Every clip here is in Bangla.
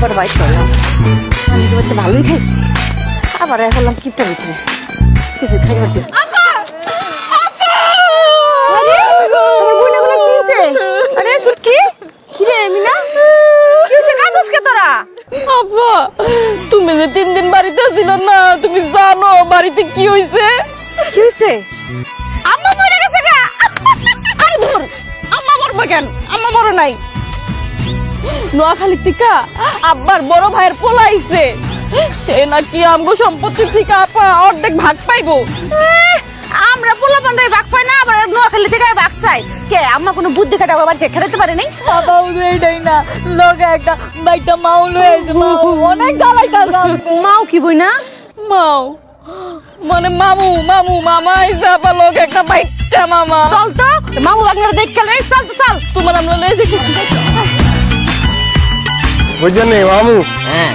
বাইক করলাম। আমি তো বাড়িতে ভালোই খাইছি। আবার এখন কিপটা ভিতরে। কিছু খাইবার দিও আরে ছুটকি কিরে মিনা? কি হয়েছে কাঁদস কে তোরা? আপা তুমি যে তিন দিন বাড়িতে ছিল না তুমি জানো বাড়িতে কি কি হয়েছে আম্মা মরে গেছে গা। আরে ধর! আম্মা মরবে কেন? আম্মা মরে নাই। নোয়াখালী থেকে আব্বার বড় ভাইয়ের পোলাইছে সে নাকি আমগো সম্পত্তি থেকে আপা অর্ধেক ভাগ পাইবো। আমরা পোলা পান্ডাই বাক পাই না আবার নোয়াখালী থেকে বাক চাই। কে আম্মা কোনো বুদ্ধি খাটা বাড়িতে খেলাতে পারে নাই? বাবা এটাই না লগে একটা বাইটা অনেক জ্বালাইতা মাও কি বই না? মাও মানে মামু মামু মামা আইসা আবার লগে একটা বাইটা মামা। চল তো মামু বাগনার দেখ খেলে। চল তো চল। তোমার আমরা লয়ে দেখেছি বুঝছেন মামু হ্যাঁ।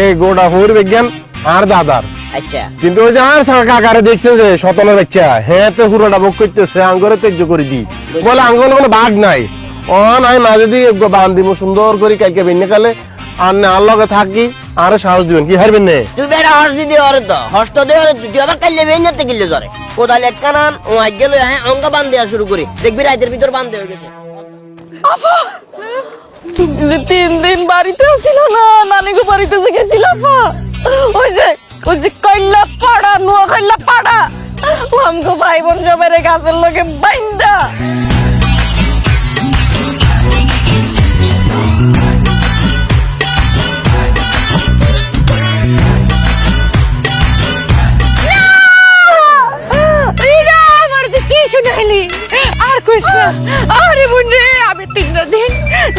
এই গোটা হুর বিজ্ঞান আর দাদার। আচ্ছা। কিন্তু ওই যে আর কাকারে দেখছে যে সতনের বাচ্চা হ্যাঁ তো হুরোটা বক করতেছে আঙ্গরে তেজ্য করে দি। বলে আঙ্গল কোনো বাঘ নাই। ও নাই মা যদি বান দিব সুন্দর করে কালকে বেনে কালে আর না থাকি আর সাহস দিবেন। কি হারবেন নে? তুই বেড়া হর্ষ তো হর্ষ দিয়ে তুই আবার বেঞ্জাতে গিলে ধরে কোদাল ও আজ গেল হ্যাঁ অঙ্গ বান দেওয়া শুরু করি। দেখবি রাতের ভিতর বান দেওয়া গেছে। যে তিন দিন। বাড়িতে ছিল না, নানিগো বাড়িতে যে গেছিল আপা ওই যে ওই যে কইলা পাড়া নোয়া কইলা পাড়া। আমগো ভাই বোন সবাই গাছের লগে বাইন্দা। আর কইস না আরে বুনে আমি তিন দিন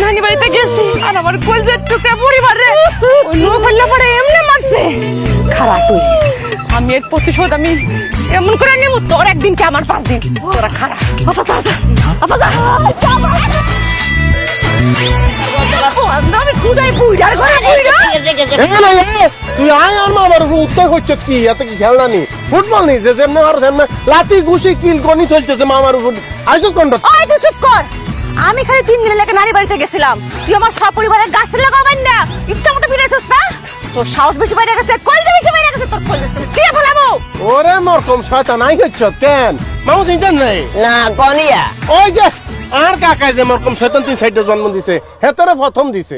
নানি বাড়িতে গেছি আর আমার কলজের টুকরা পরিবার ওই নো পাল্লা পরে এমনি মারছে খারাপ তুই আমি এর প্রতিশোধ আমি এমন করে নেব তোর একদিন কি আমার পাঁচ দিন তোরা খারাপ আপা যা আপা যা আমি খুদাই বুইড়ার ঘরে গেছে এ না এ তুই আয় আর মামার উত্তর হচ্ছে কি? এত কি খেলনা নি ফুটবল নি যে যেমন আর যেমন লাতি ঘুষি কিল গনি চলতেছে মামার উপর। আইসো কোনটা ওই তুই চুপ কর। আমি খালি তিন দিনের লেগে নারী বাড়িতে গেছিলাম। তুই আমার সপরিবারের গাছের লাগাবেন না। ইচ্ছা মতো ফিরেছিস না? তোর সাহস বেশি বাইরে গেছে কলজে বেশি বাইরে গেছে তোর কলজে কে ফেলাবো? ওরে মরকম শয়তান আই হচ্ছে কেন? মামু নাই? না ওই যে আর কাকাই যে মরকম শয়তান তিন সাইডে জন্ম দিছে। হেতরে প্রথম দিছে।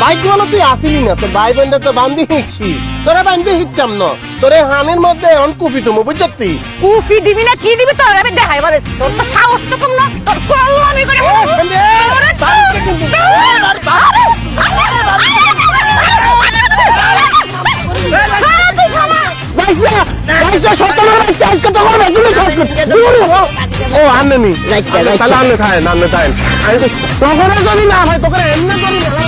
বাইক বলো তুই আসিলি না তোর ভাই বোনটা তো বান্ধি হিচ্ছি তোরা বান্ধি হিচ্ছাম না তোরে হানির মধ্যে অন কুপি তুমি বুঝছি কুফি দিবি না কি দিবি তোর? আমি দেখাই বলে তোর তো সাহস তো কম না তোর কল আমি করে। ও আননি তাহলে। আনলে খায় না আনলে খায় আমি তো তখনও যদি না হয় তোকে এমনি করি না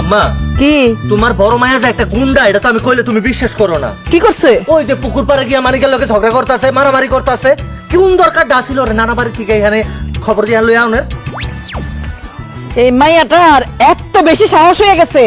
আম্মা কি? তোমার বড় মায়া যে একটা গুন্ডা এটা তো আমি কইলে তুমি বিশ্বাস করো না। কি করছে? ওই যে পুকুর পাড়ে গিয়া মানিকের লোকে ঝগড়া করতেছে মারামারি করতেছে। কোন দরকার ডাছিল রে নানা বাড়ি থেকে এখানে খবর দিয়া লই আউনের? এই মাইয়াটার এত বেশি সাহস হয়ে গেছে।